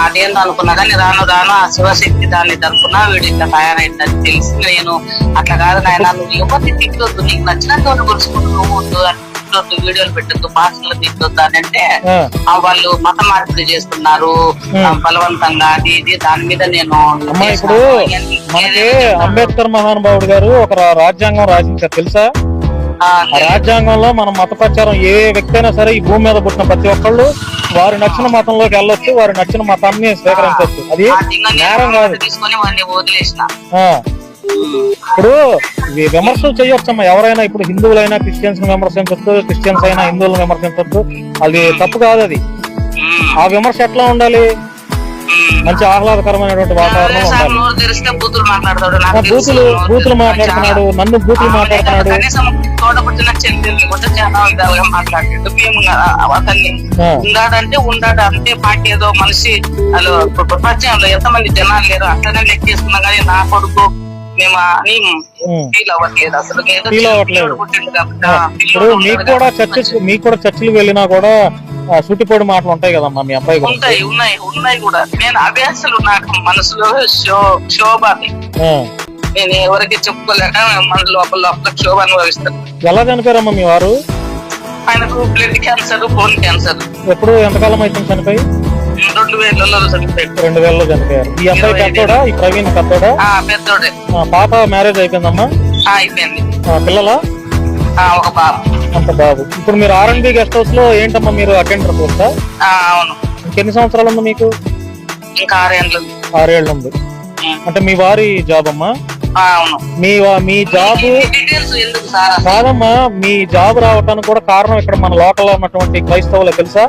అదేందో అనుకున్నా కానీ రాను రాను ఆ శివశక్తి దాన్ని తరపున వీడు ఇట్లా తయారైందని తెలిసి నేను అట్లా కాదు నాయన నువ్వు ఎవరిని తిట్టొద్దు నీకు నచ్చినంత వాళ్ళు కొలుసుకుంటూ నువ్వు ఉండు అని తిట్టొద్దు వీడియోలు పెట్టొద్దు భాషలు తిట్టొద్దు అని అంటే వాళ్ళు మత మార్పిడి చేస్తున్నారు బలవంతంగా అది ఇది దాని మీద నేను ఇప్పుడు అంబేద్కర్ మహానుభావుడు గారు ఒక రాజ్యాంగం రాసించారు తెలుసా? రాజ్యాంగంలో మనం మత ప్రచారం ఏ వ్యక్తి అయినా సరే ఈ భూమి మీద పుట్టిన ప్రతి ఒక్కళ్ళు వారి నచ్చిన మతంలోకి వెళ్ళొచ్చు వారి నచ్చిన మతాన్ని స్వీకరించవచ్చు అది నేరం కాదు. ఇప్పుడు విమర్శలు చేయొచ్చమ్మా ఎవరైనా ఇప్పుడు హిందువులైనా క్రిస్టియన్స్ విమర్శించవచ్చు క్రిస్టియన్స్ అయినా హిందువులను విమర్శించవచ్చు అది తప్పు కాదు అది. ఆ విమర్శ ఎట్లా ఉండాలి. మంచి ఆహ్లాదకరమైనటువంటి వాతావరణం ఉండాలి. బూతులు బూతులు మాట్లాడుతున్నాడు నన్ను బూతులు మాట్లాడుతున్నాడు. కనీసం తోడబుట్టిన చెల్లెల్ని కూడా చాలా విధాలుగా మాట్లాడాడు. మేము ఆ, అతన్ని ఆ. ఉండాడంటే ఉండాడు అంతే పార్టీ ఏదో మనిషి. అసలు ప్ర- ప్రపంచంలో ఎంతమంది జనాలు లేరు అట్లనే లెక్క చేసుకున్నా కానీ నా కొడుకు మేము అని ఉమ్. ఫీల్ అవ్వట్లేదు అసలు. చిన్న అవ్వట్లేదు. మీకు కూడా కాబట్టి చర్చ మీకు కూడా చర్చిలు వెళ్ళినా కూడా సూటిపోడి మాటలు ఉంటాయి కదమ్మా మీ అబ్బాయి ఉంటాయి ఉన్నాయి ఉన్నాయి కూడా. నేను అదే అసలు నాకు మనసులో శోభ అది ఆ. నేను ఎవరికి చెప్పుకోలేక మన లోపల లోపల క్షోభ అనుభవిస్తాను. ఎలా చనిపోయారమ్మా మీ వారు? ఆయనకు బ్లడ్ క్యాన్సర్ బోన్ క్యాన్సర్. ఎప్పుడు ఎంతకాలం అవుతుంది చనిపోయి? రెండు వేలలో చనిపోయాడు. రెండు వేలలో చనిపోయారు. ఈ అబ్బాయి పెద్దోడా? ఈ ప్రవీణ్ పెద్దోడా? ఆ పెద్దోడే. పాప మ్యారేజ్ అయిపోయిందమ్మా? ఆ, అయిపోయింది. పిల్లల? ఆ ఒక బాబు అంత బాబు ఇప్పుడు మీరు ఆర్ అండ్ బి గెస్ట్ హౌస్లో ఏంటమ్మా మీరు అటెండర్ పోస్టా అవును. ఇంకెన్ని సంవత్సరాలు ఉంది మీకు? ఇంకా ఆరేళ్ళు ఉంది. అంటే మీ వారి జాబ్ అమ్మా? అవును. మీ మీ జాబ్ కాదమ్మా మీ జాబ్ రావటానికి కూడా కారణం ఇక్కడ మన లోకల్ ఉన్నటువంటి క్రైస్తవులు తెలుసా?